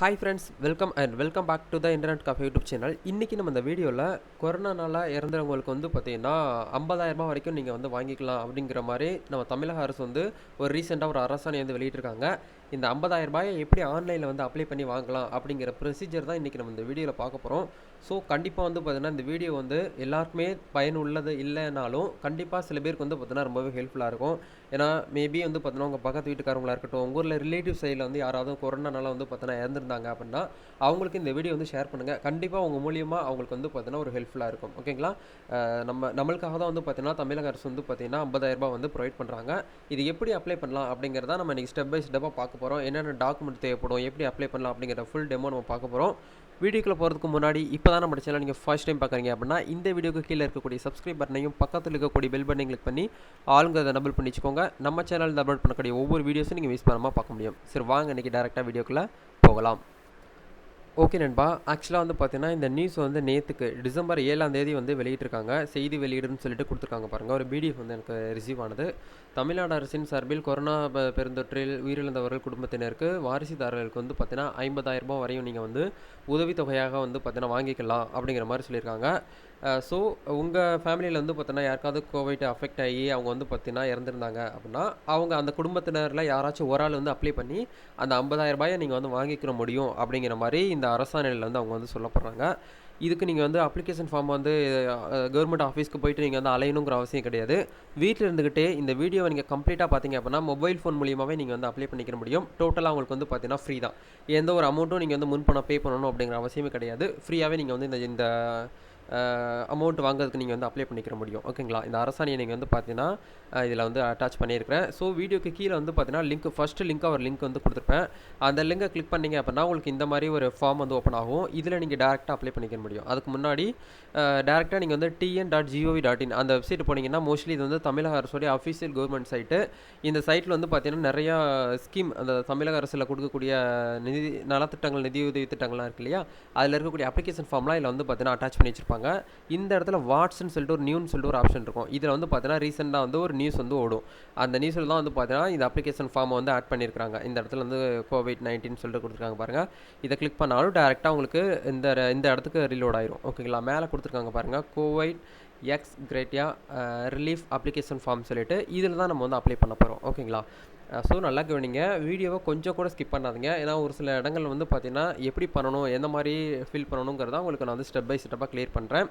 Hi friends welcome and welcome back to the internet coffee YouTube channel இன்றைக்கி நம்ம இந்த வீடியோவில் கொரோனானால இறந்தவங்களுக்கு வந்து பார்த்தீங்கன்னா 50000 ரூபாய் வரைக்கும் நீங்கள் வந்து வாங்கிக்கலாம் அப்படிங்கிற மாதிரி நம்ம தமிழக அரசு வந்து ஒரு ரீசெண்டாக ஒரு அரசாணை வந்து வெளியிட்டிருக்காங்க. இந்த 50000 ரூபாயை எப்படி ஆன்லைனில் வந்து அப்ளை பண்ணி வாங்கலாம் அப்படிங்கிற ப்ரொசீஜர் தான் இன்றைக்கி நம்ம இந்த வீடியோவில் பார்க்க போகிறோம் ஸோ கண்டிப்பாக வந்து பார்த்திங்கன்னா இந்த வீடியோ வந்து எல்லாருக்குமே பயனுள்ளது இல்லைனாலும் கண்டிப்பாக சில பேருக்கு வந்து பார்த்திங்கன்னா ரொம்பவே ஹெல்ப்ஃபுல்லாக இருக்கும். ஏன்னா மேபி வந்து பார்த்தோன்னா உங்கள் பக்கத்து வீட்டுக்காரங்களா இருக்கட்டும் உங்கள் ஊரில் ரிலேட்டிவ் சைடில் வந்து யாராவது கொரோனானால வந்து பார்த்தோன்னா இறந்துருந்தாங்க அப்படின்னா அவங்களுக்கு இந்த வீடியோ வந்து ஷேர் பண்ணுங்கள் கண்டிப்பாக உங்கள் மூலியமாக அவங்களுக்கு வந்து பார்த்தோன்னா ஒரு ஹெல்ப்ஃபுல்லாக இருக்கும். ஓகேங்களா நம்ம நம்மளுக்காக தான் வந்து பார்த்தீங்கன்னா தமிழக அரசு வந்து பார்த்தீங்கன்னா 50000 ரூபாய் வந்து ப்ரொவைட் பண்ணுறாங்க இது எப்படி அப்ளை பண்ணலாம் அப்படிங்கிறத நம்ம இன்றைக்கி ஸ்டெப் பை ஸ்டெப்பாக பார்க்க போகிறோம் என்னென்ன டாக்குமெண்ட் தேவைப்படும் எப்படி அப்ளை பண்ணலாம் அப்படிங்கிற ஃபுல் டெமோ நம்ம பார்க்க போகிறோம் வீடியோக்குள்ளே போகிறதுக்கு முன்னாடி இப்போ தான் நம்ம சேனல் நீங்கள் ஃபர்ஸ்ட் டைம் பார்க்குறீங்க அப்படின்னா இந்த வீடியோக்கு கீழே இருக்கக்கூடிய சப்ஸ்கிரைப் பட்டனையும் பக்கத்தில் இருக்கக்கூடிய பெல் பட்டனை கிளிக் பண்ணி ஆளுங்கிறத டபுள் பண்ணி வச்சுக்கோங்க. நம்ம சேனலில் அப்லோட் பண்ணக்கூடிய ஒவ்வொரு வீடியோஸும் நீங்கள் மிஸ் பண்ணாமல் பார்க்க முடியும். சரி வாங்க இன்றைக்கி டேரெக்டாக வீடியோக்குள்ளே போகலாம். ஓகே நண்பா. ஆக்சுவலாக வந்து பார்த்தீங்கன்னா இந்த நியூஸ் வந்து நேற்றுக்கு டிசம்பர் ஏழாம் தேதி வந்து வெளியிட்டிருக்காங்க. செய்தி வெளியீடுன்னு சொல்லிட்டு கொடுத்துருக்காங்க பாருங்கள் ஒரு பிடிஎஃப் வந்து எனக்கு ரிசீவ் ஆனது. தமிழ்நாடு அரசின் சார்பில் கொரோனா பெருந்தொற்றில் உயிரிழந்தவர்கள் குடும்பத்தினருக்கு வாரிசுதாரர்களுக்கு வந்து பார்த்தீங்கன்னா 50000 ரூபாய் வரையும் நீங்கள் வந்து உதவித்தொகையாக வந்து பார்த்தீங்கன்னா வாங்கிக்கலாம் அப்படிங்கிற மாதிரி சொல்லியிருக்காங்க. ஸோ உங்கள் ஃபேமிலியில் வந்து பார்த்தீங்கன்னா யாருக்காவது கோவிட் அஃபெக்ட் ஆகி அவங்க வந்து பார்த்தீங்கன்னா இறந்துருந்தாங்க அப்படின்னா அவங்க அந்த குடும்பத்தினரில் யாராச்சும் ஒரு ஆள் வந்து அப்ளை பண்ணி அந்த 50000 ரூபாயை நீங்கள் வந்து வாங்கிக்கிற முடியும் அப்படிங்கிற மாதிரி இந்த அரசாணையில் வந்து அவங்க வந்து சொல்லப்படுறாங்க. இதுக்கு நீங்கள் வந்து அப்ளிகேஷன் ஃபார்ம் வந்து கவர்மெண்ட் ஆஃபீஸ்க்கு போயிட்டு நீங்கள் வந்து அலையணுங்கிற அவசியம் கிடையாது. வீட்டில் இருந்துக்கிட்டே இந்த வீடியோவை நீங்கள் கம்ப்ளீட்டாக பார்த்தீங்க அப்படின்னா மொபைல் ஃபோன் மூலியமாகவே நீங்கள் வந்து அப்ளை பண்ணிக்கிற முடியும். டோட்டலாக உங்களுக்கு வந்து பார்த்தீங்கன்னா ஃப்ரீ தான். எந்த ஒரு அமௌண்ட்டும் நீங்கள் வந்து முன்பணம் பே பண்ணணும் அப்படிங்கிற அவசியமே கிடையாது. ஃப்ரீயாகவே நீங்கள் வந்து இந்த இந்த அமௌண்ட் வாங்குறதுக்கு நீங்கள் வந்து அப்ளை பண்ணிக்கிற முடியும். ஓகேங்களா இந்த அரசாணையை நீங்கள் வந்து பார்த்தீங்கன்னா இதில் வந்து அட்டாச் பண்ணியிருக்கிறேன். ஸோ வீடியோக்கு கீழே வந்து பார்த்தீங்கன்னா லிங்க் ஃபஸ்ட்டு லிங்காக ஒரு லிங்க் வந்து கொடுத்துருப்பேன். அந்த லிங்கை கிளிக் பண்ணீங்க அப்படின்னா உங்களுக்கு இந்த மாதிரி ஒரு ஃபார்ம் வந்து ஓப்பன் ஆகும். இதில் நீங்கள் டேரெக்டாக அப்ளை பண்ணிக்க முடியும். அதுக்கு முன்னாடி டேரெக்டாக நீங்கள் வந்து TN dot gov dot in அந்த வெப்சைட் போனீங்கன்னா மோஸ்ட்லி இது வந்து தமிழக அரசுடைய அஃபிஷியல் கவர்மெண்ட் சைட்டு இந்த சைட்டில் வந்து பார்த்தீங்கன்னா நிறையா ஸ்கீம் அந்த தமிழக அரசில் கொடுக்கக்கூடிய நிதி நலத்திட்டங்கள் நிதியுதவி திட்டங்கள்லாம் இருக்கு இல்லையா? அதில் இருக்கக்கூடிய அப்ளிகேஷன் ஃபார்ம்லாம் இதில் வந்து பார்த்தீங்கன்னா அட்டாச் பண்ணி வச்சிருப்பாங்க. இந்த இடத்துல வாட்ஸ்ன்னு சொல்லிட்டு ஒரு நியூன்னு சொல்லிட்டு ஒரு ஆப்ஷன் இருக்கும். இதில் வந்து பார்த்தீங்கன்னா ரீசெண்டாக வந்து ஒரு நியூஸ் வந்து ஓடும். அந்த நியூஸில் தான் வந்து பார்த்தீங்கன்னா இந்த அப்ளிகேஷன் ஃபார்மை வந்து ஆட் பண்ணியிருக்காங்க இந்த இடத்துல வந்து கோவிட் நைன்டீன் சொல்லிட்டு கொடுத்துருக்காங்க பாருங்கள் இதை கிளிக் பண்ணாலும் டேரெக்டாக உங்களுக்கு இந்த இந்த இடத்துக்கு ரீலோட் ஆயிரும். ஓகேங்களா மேலே கொடுத்துருக்காங்க பாருங்கள் covid ex gratia relief application form சொல்லிட்டு இதில் தான் நம்ம வந்து அப்ளை பண்ண போகிறோம் ஓகேங்களா ஸோ நல்லா கவனிங்க. வீடியோவை கொஞ்சம் கூட ஸ்கிப் பண்ணாதீங்க. ஏன்னா ஒரு சில இடங்கள் வந்து பார்த்தீங்கன்னா எப்படி பண்ணணும் எந்த மாதிரி ஃபில் பண்ணணுங்கிறத உங்களுக்கு நான் வந்து ஸ்டெப் பை ஸ்டெப்பாக க்ளியர் பண்ணுறேன்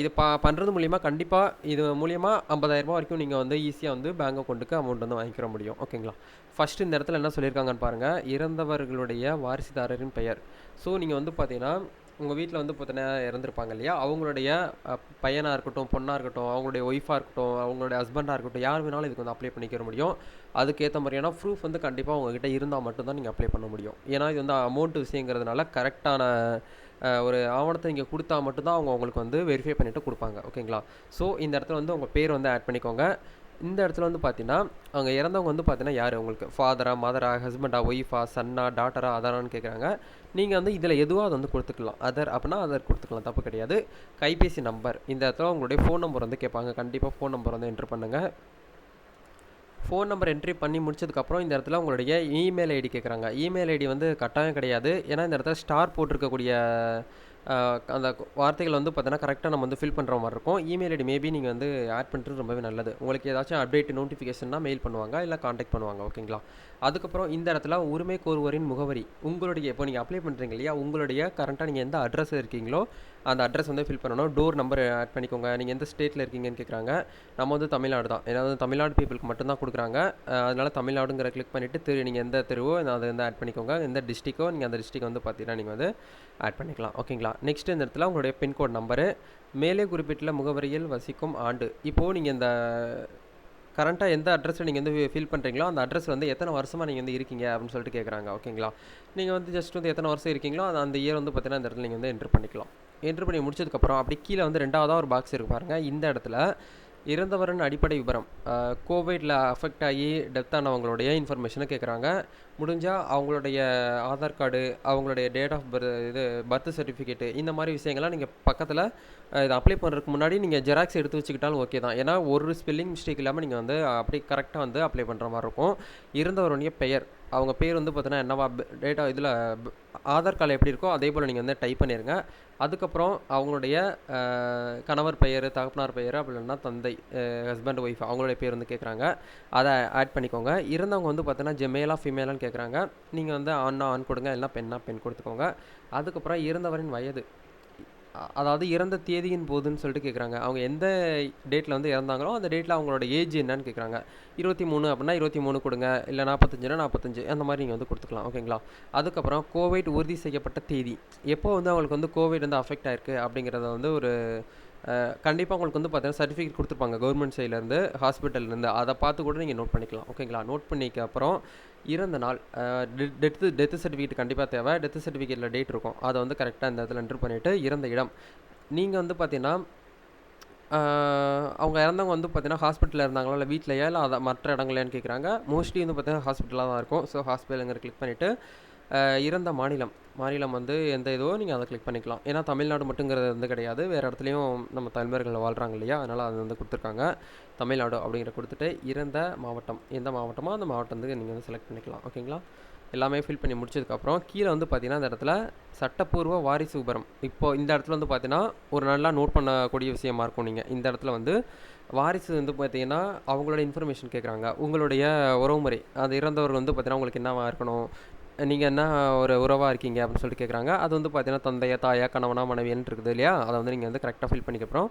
இது பா பண்ணுறது மூலிமா கண்டிப்பாக இது மூலிமா ஐம்பதாயிரரூபா வரைக்கும் நீங்கள் வந்து ஈஸியாக வந்து பேங்க் அக்கௌண்ட்டுக்கு அமௌண்ட் வந்து வாங்கிக்கிற முடியும். ஓகேங்களா ஃபஸ்ட்டு இந்த இடத்துல என்ன சொல்லியிருக்காங்கன்னு பாருங்கள் இறந்தவர்களுடைய வாரிசுதாரரின் பெயர். ஸோ நீங்கள் வந்து பார்த்தீங்கன்னா உங்கள் வீட்டில் வந்து பார்த்தீங்கன்னா இறந்துருப்பாங்க இல்லையா? அவங்களுடைய பையனாக இருக்கட்டும் பொண்ணாக இருக்கட்டும் அவங்களுடைய ஒய்ஃபாக இருக்கட்டும் அவங்களுடைய ஹஸ்பண்டாக இருக்கட்டும் யார் வேணாலும் இதுக்கு வந்து அப்ளை பண்ணிக்கிற முடியும். அதுக்கேற்ற மாதிரியான ப்ரூஃப் வந்து கண்டிப்பாக உங்ககிட்ட இருந்தால் மட்டும்தான் நீங்கள் அப்ளை பண்ண முடியும். ஏன்னா இது வந்து அமௌண்ட் விஷயங்கிறதுனால கரெக்டான ஒரு ஆவணத்தை நீங்கள் கொடுத்தா மட்டும்தான் அவங்க உங்களுக்கு வந்து வெரிஃபை பண்ணிவிட்டு கொடுப்பாங்க. ஓகேங்களா ஸோ இந்த இடத்துல வந்து உங்கள் பேர் வந்து ஆட் பண்ணிக்கோங்க. இந்த இடத்துல வந்து பார்த்தீங்கன்னா அவங்க இறந்தவங்க வந்து பார்த்தீங்கன்னா யார்? உங்களுக்கு ஃபாதரா மதரா ஹஸ்பண்டா ஒய்ஃபா சன்னா டாட்டரா அதரான்னு கேட்குறாங்க நீங்கள் வந்து இதில் எதுவோ அதை வந்து கொடுத்துக்கலாம்? அதர் அப்படின்னா அதர் கொடுத்துக்கலாம். தப்பு கிடையாது. கைபேசி நம்பர் இந்த இடத்துல உங்களுடைய ஃபோன் நம்பர் வந்து கேட்பாங்க. கண்டிப்பாக ஃபோன் நம்பர் வந்து என்ட்ரு பண்ணுங்கள் ஃபோன் நம்பர் என்ட்ரி பண்ணி முடிச்சதுக்கப்புறம் இந்த இடத்துல உங்களுடைய இமெயில் ஐடி கேட்குறாங்க இமெயில் ஐடி வந்து கட்டாயம் கிடையாது. ஏன்னா இந்த இடத்துல ஸ்டார் போட்டிருக்கக்கூடிய அந்த வார்த்தைகள் வந்து பார்த்தீங்கன்னா கரெக்டாக நம்ம வந்து ஃபில் பண்ணுற மாதிரி இருக்கும். இமெயில் ஐடி மேபி நீங்கள் வந்து ஆட் பண்ணுறது ரொம்பவே நல்லது. உங்களுக்கு ஏதாச்சும் அப்டேட் நோட்டிஃபிகேஷன்னா மெயில் பண்ணுவாங்க இல்லை காண்டாக்ட் பண்ணுவாங்க ஓகேங்களா அதுக்கப்புறம் இந்த இடத்துல உரிமை கோருவோரின் முகவரி உங்களுடைய இப்போ நீங்கள் அப்ளை பண்ணுறீங்க இல்லையா? உங்களுடைய கரண்ட்டாக நீங்கள் எந்த அட்ரஸ் இருக்கீங்களோ அந்த அட்ரஸ் வந்து ஃபில் பண்ணணும். டோர் நம்பர் ஆட் பண்ணிக்கோங்க. நீங்கள் எந்த ஸ்டேட்டில் இருக்கீங்கன்னு கேட்குறாங்க நம்ம வந்து தமிழ்நாடு தான். ஏன்னா வந்து தமிழ்நாடு பீப்புளுக்கு மட்டும்தான் கொடுக்குறாங்க. அதனால் தமிழ்நாடுங்கிற கிளிக் பண்ணிவிட்டு திரு நீங்கள் எந்த தெருவோ அதை வந்து ஆட் பண்ணிக்கோங்க. எந்த டிஸ்ட்ரிக்கோ நீங்கள் அந்த டிஸ்ட்ரிக் வந்து பார்த்தீங்கன்னா நீங்கள் வந்து ஆட் பண்ணிக்கலாம். ஓகேங்களா நெக்ஸ்ட் இந்த இடத்துல உங்களுடைய பின்கோட் நம்பரு மேலே குறிப்பிட்டுள்ள முகவரியில் வசிக்கும் ஆண்டு. இப்போது நீங்கள் இந்த கரண்ட்டாக எந்த அட்ரஸில் நீங்கள் வந்து ஃபில் பண்ணுறீங்களோ அந்த அட்ரஸ் வந்து எத்தனை வருஷமாக நீங்கள் வந்து இருக்கீங்க அப்படின்னு சொல்லிட்டு கேட்குறாங்க ஓகேங்களா நீங்கள் வந்து ஜஸ்ட் வந்து எத்தனை வருஷம் இருக்கீங்களோ அந்த இயர் வந்து பார்த்தீங்கன்னா இந்த இடத்துல நீங்கள் வந்து என்ட்ரு பண்ணிக்கலாம். என்ட்ரு பண்ணி முடிச்சதுக்கப்புறம் அப்படி கீழே வந்து ரெண்டாவதாக ஒரு பாக்ஸ் இருக்கு பாருங்கள் இந்த இடத்துல இறந்தவரின் அடிப்படை விவரம் கோவிடில் அஃபெக்ட் ஆகி டெத் ஆனவங்களுடைய இன்ஃபர்மேஷனை கேட்குறாங்க முடிஞ்சால் அவங்களுடைய ஆதார் கார்டு அவங்களுடைய டேட் ஆஃப் பர்த் இது பர்த் சர்டிஃபிகேட்டு இந்த மாதிரி விஷயங்கள்லாம் நீங்கள் பக்கத்தில் இது அப்ளை பண்ணுறதுக்கு முன்னாடி நீங்கள் ஜெராக்ஸ் எடுத்து வச்சுக்கிட்டாலும் ஓகே தான். ஏன்னா ஒரு ஸ்பெல்லிங் மிஸ்டேக் இல்லாமல் நீங்கள் வந்து அப்படி கரெக்டாக வந்து அப்ளை பண்ணுற மாதிரி இருக்கும். இருந்தவருடைய பெயர் அவங்க பேர் வந்து பார்த்தீங்கன்னா என்னவா டேட்டா இதில் ஆதார் கார்டில் எப்படி இருக்கோ அதே போல் நீங்கள் வந்து டைப் பண்ணிடுங்க அதுக்கப்புறம் அவங்களுடைய கணவர் பெயர் தகப்பனார் பெயர் அப்படி இல்லைன்னா தந்தை ஹஸ்பண்ட் ஒய்ஃப் அவங்களுடைய பேர் வந்து கேட்குறாங்க அதை ஆட் பண்ணிக்கோங்க. இருந்தவங்க வந்து பார்த்தீங்கன்னா ஜெமேலாக ஃபீமேலான்னு கேட்குறாங்க நீங்கள் வந்து ஆண்ணா ஆண் கொடுங்க. இல்லைனா பெண்ணா பெண் கொடுத்துக்கோங்க. அதுக்கப்புறம் இறந்தவரின் வயது. அதாவது இறந்த தேதியின் போதுன்னு சொல்லிட்டு கேட்குறாங்க அவங்க எந்த டேட்டில் வந்து இறந்தாங்களோ அந்த டேட்டில் அவங்களோட ஏஜ் என்னன்னு கேட்குறாங்க இருபத்தி மூணு அப்படின்னா இருபத்தி மூணு கொடுங்க. இல்லை நாற்பத்தஞ்சுனா நாற்பத்தஞ்சு அந்த மாதிரி நீங்கள் வந்து கொடுத்துக்கலாம். ஓகேங்களா அதுக்கப்புறம் கோவிட் உறுதி செய்யப்பட்ட தேதி. எப்போ வந்து அவங்களுக்கு வந்து கோவிட் வந்து அஃபெக்ட் ஆயிருக்கு அப்படிங்கிறத வந்து ஒரு கண்டிப்பாக உங்களுக்கு வந்து பார்த்தீங்கன்னா சர்டிஃபிகேட் கொடுத்துருப்பாங்க. கவர்மெண்ட் சைட்லேருந்து ஹாஸ்பிட்டல்லேருந்து அதை பார்த்து கூட நீங்கள் நோட் பண்ணிக்கலாம். ஓகேங்களா நோட் பண்ணிக்க அப்புறம் இறந்த நாள் டெத்து டெத்து சர்டிஃபிகேட் கண்டிப்பாக தேவை. டெத்து சர்டிஃபிகேட்டில் டேட் இருக்கும். அதை வந்து கரெக்டாக இந்த இடத்துல என்ட்ரு பண்ணிவிட்டு இறந்த இடம். நீங்கள் வந்து பார்த்தீங்கன்னா அவங்க இறந்தவங்க வந்து பார்த்தீங்கன்னா ஹாஸ்பிட்டலில் இருந்தாங்களா இல்லை வீட்டிலையா இல்லை அதை மற்ற இடங்களையான்னு கேட்குறாங்க மோஸ்ட்லி வந்து பார்த்தீங்கன்னா ஹாஸ்பிட்டலாக தான் இருக்கும். ஸோ ஹாஸ்பிட்டலுங்கிற கிளிக் பண்ணிவிட்டு இறந்த மாநிலம். மாநிலம் வந்து எந்த இதுவோ நீங்கள் அதை கிளிக் பண்ணிக்கலாம். ஏன்னா தமிழ்நாடு மட்டுங்கிறது வந்து கிடையாது. வேறு இடத்துலையும் நம்ம தமிழர்கள் வாழ்கிறாங்க இல்லையா? அதனால் அது வந்து கொடுத்துருக்காங்க. தமிழ்நாடு அப்படிங்கிற கொடுத்துட்டு இறந்த மாவட்டம். எந்த மாவட்டமோ அந்த மாவட்டம் வந்து நீங்கள் வந்து செலக்ட் பண்ணிக்கலாம். ஓகேங்களா எல்லாமே ஃபில் பண்ணி முடிச்சதுக்கப்புறம் கீழே வந்து பார்த்தீங்கன்னா அந்த இடத்துல சட்டப்பூர்வ வாரிசு விபரம். இப்போ இந்த இடத்துல வந்து பார்த்தீங்கன்னா ஒரு நல்லா நோட் பண்ணக்கூடிய விஷயமா இருக்கும் நீங்கள் இந்த இடத்துல வந்து வாரிசு வந்து பார்த்தீங்கன்னா அவங்களோட இன்ஃபர்மேஷன் கேட்குறாங்க உங்களுடைய உறவுமுறை. அது இறந்தவர் வந்து பார்த்தீங்கன்னா உங்களுக்கு என்னவா இருக்கணும்? நீங்கள் என்ன ஒரு உறவாக இருக்கீங்க அப்படின்னு சொல்லிட்டு கேட்குறாங்க அது வந்து பார்த்தீங்கன்னா தந்தையா தாயா கணவனா மனைவின்னு இருக்குது இல்லையா? அதை வந்து நீங்கள் வந்து கரெக்டாக ஃபில் பண்ணிக்கப்புறம்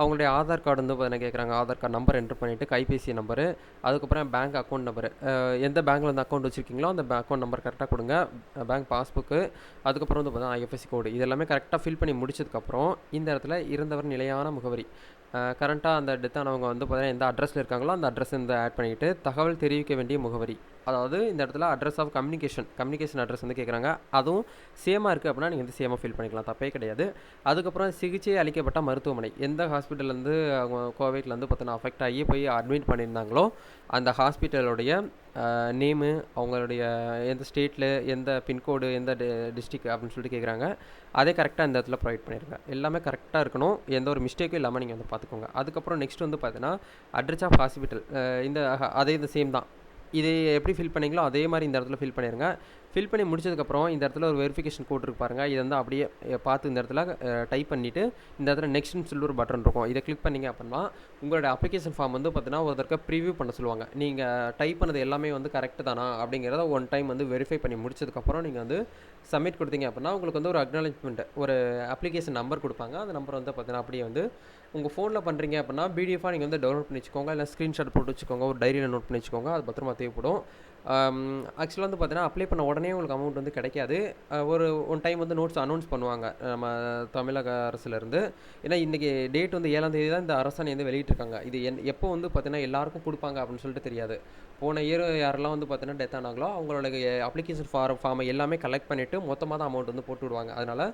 அவங்களுடைய ஆதார் கார்டு வந்து பார்த்தீங்கன்னா கேட்குறாங்க ஆதார் கார்டு நம்பர் என்ட்ரு பண்ணிவிட்டு கைபேசி நம்பரு அதுக்கப்புறம் பேங்க் அக்கௌண்ட் நம்பரு எந்த பேங்க்கில் வந்து அக்கௌண்ட் வச்சுருக்கீங்களோ அந்த அக்கௌண்ட் நம்பர் கரெக்டாக கொடுங்க. பேங்க் பாஸ்புக்கு அதுக்கப்புறம் வந்து பார்த்தீங்கன்னா ஐஎஃப்எஸ்சி கோடு இது எல்லாமே கரெக்டாக ஃபில் பண்ணி முடிச்சதுக்கப்புறம் இந்த இடத்துல இருந்தவர் நிலையான முகவரி. கரண்ட்டாக அந்த டெத் ஆனவங்க வந்து பார்த்தீங்கன்னா எந்த அட்ரஸில் இருக்காங்களோ அந்த அட்ரஸ் இந்த ஆட் பண்ணிவிட்டு தகவல் தெரிவிக்க வேண்டிய முகவரி. அதாவது இந்த இடத்துல address of communication communication address வந்து கேட்குறாங்க அதுவும் சேமாக இருக்குது அப்படின்னா நீங்கள் வந்து சேமாக ஃபில் பண்ணிக்கலாம். தப்பே கிடையாது. அதுக்கப்புறம் சிகிச்சை அளிக்கப்பட்ட மருத்துவமனை. எந்த ஹாஸ்பிட்டல்லேருந்து அவங்க கோவிட்லேருந்து பார்த்தோன்னா பார்த்தீங்கன்னா அஃபெக்ட் ஆகி போய் அட்மிட் பண்ணியிருந்தாங்களோ அந்த ஹாஸ்பிட்டலுடைய நேமு அவங்களுடைய எந்த ஸ்டேட்டில் எந்த பின்கோடு எந்த டிஸ்ட்ரிக் அப்படின்னு சொல்லிட்டு கேட்குறாங்க அதே கரெக்டாக இந்த இடத்துல ப்ரொவைட் பண்ணிடுங்க எல்லாமே கரெக்டாக இருக்கணும். எந்த ஒரு மிஸ்டேக்கும் இல்லாமல் நீங்கள் வந்து பார்த்துக்கோங்க அதுக்கப்புறம் நெக்ஸ்ட் வந்து பார்த்தீங்கன்னா அட்ரஸ் ஆஃப் ஹாஸ்பிட்டல் இந்த அதே இது சேம் தான். இது எப்படி ஃபில் பண்ணீங்களோ அதே மாதிரி இந்த இடத்துல ஃபில் பண்ணிடுங்க ஃபில் பண்ணி முடிச்சதுக்கப்புறம் இந்த இடத்துல ஒரு வெரிஃபிகேஷன் கோட் இருக்கு பாருங்க. வந்து அப்படியே பார்த்து இந்த இடத்துல டைப் பண்ணிவிட்டு இந்த இடத்துல நெக்ஸ்ட்னு சொல்லி ஒரு பட்டன் இருக்கும். இதை கிளிக் பண்ணீங்க அப்படின்னா உங்களோட அப்ளிகேஷன் ஃபார்ம் வந்து பார்த்தீங்கன்னா ஒரு ப்ரிவியூ ப்ரிவ்யூ பண்ண சொல்லுவாங்க. நீங்கள் டைப் பண்ணது எல்லாமே வந்து கரெக்டு தானா அப்படிங்கிறத ஒன் டைம் வந்து வெரிஃபை பண்ணி முடிச்சதுக்கப்புறம் நீங்கள் வந்து சப்மிட் கொடுத்தீங்க அப்படின்னா உங்களுக்கு வந்து ஒரு அக்னாலஜ்மெண்ட் ஒரு அப்ளிகேஷன் நம்பர் கொடுப்பாங்க. அந்த நம்பர் வந்து பார்த்தீங்கன்னா அப்படியே வந்து உங்கள் ஃபோனில் பண்ணுறீங்க அப்படின்னா பிடிஎஃபாக நீங்கள் வந்து டவுன்லோட் பண்ணி வச்சுக்கோங்க. இல்லை ஸ்க்ரீன்ஷாட் போட்டு வச்சுக்கோங்க. ஒரு டைரியில் நோட் பண்ணி வச்சுக்கோங்க. அது பத்திரமா தேவைப்படும். Um, ஆக்சுவலாக வந்து பார்த்தீங்கன்னா அப்ளை பண்ண உடனே உங்களுக்கு அமௌண்ட் வந்து கிடைக்காது. Uh, ஒரு ஒன் டைம் வந்து நோட்ஸ் அனௌன்ஸ் பண்ணுவாங்க நம்ம தமிழக அரசுலேருந்து. ஏன்னா இன்றைக்கி டேட் வந்து ஏழாம் தேதி தான் இந்த அரசாணை வந்து வெளியிட்டிருக்காங்க. இது என் எப்போ வந்து பார்த்தீங்கன்னா எல்லாருக்கும் கொடுப்பாங்க அப்படின்னு சொல்லிட்டு தெரியாது. போன இயர் யாரெல்லாம் வந்து பார்த்தீங்கன்னா டெத் ஆனாங்களோ அவங்களோட அப்ளிகேஷன் ஃபார்ம் ஃபார்மை எல்லாமே கலெக்ட் பண்ணிவிட்டு மொத்தமாக தான் அமௌண்ட் வந்து போட்டு விடுவாங்க. அதனால்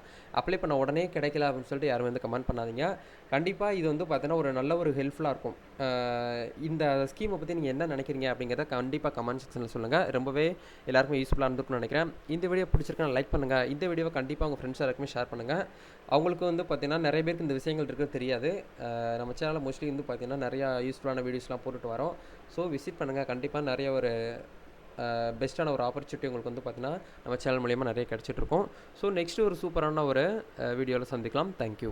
அப்ளை பண்ண உடனே கிடைக்கல அப்படின்னு சொல்லிட்டு யாரும் வந்து கமெண்ட் பண்ணாதீங்க. கண்டிப்பாக இது வந்து பார்த்தீங்கன்னா ஒரு நல்ல ஒரு ஹெல்ப்ஃபுல்லாக இருக்கும். இந்த ஸ்கீமை பற்றி நீங்கள் என்ன நினைக்கிறீங்க அப்படிங்கிறத கண்டிப்பாக கமெண்ட் செக்ஷனில் சொல்லுங்கள் ரொம்பவே எல்லாருக்கும் யூஸ்ஃபுல்லாக இருந்திருக்கும்னு நினைக்கிறேன். இந்த வீடியோ பிடிச்சிருக்கா லைக் பண்ணுங்கள் இந்த வீடியோவை கண்டிப்பாக உங்கள் ஃப்ரெண்ட்ஸ் எல்லாருக்குமே ஷேர் பண்ணுங்கள் அவங்களுக்கு வந்து பார்த்தீங்கன்னா நிறைய பேருக்கு இந்த விஷயங்கள் இருக்கிறது தெரியாது. நம்ம சேனலில் மோஸ்ட்லி வந்து பார்த்தீங்கன்னா நிறையா யூஸ்ஃபுல்லான வீடியோஸ்லாம் போட்டுட்டு வரோம். ஸோ விசிட் பண்ணுங்கள் கண்டிப்பாக கண்டிப்பாக நிறைய ஒரு பெஸ்ட்டான ஒரு ஆப்பர்ச்சுனிட்டி உங்களுக்கு வந்து பார்த்தீங்கன்னா நம்ம சேனல் மூலியமாக நிறைய கிடச்சிட்ருக்கோம் ஸோ நெக்ஸ்ட் ஒரு சூப்பரான ஒரு வீடியோவில் சந்திக்கலாம். தேங்க்யூ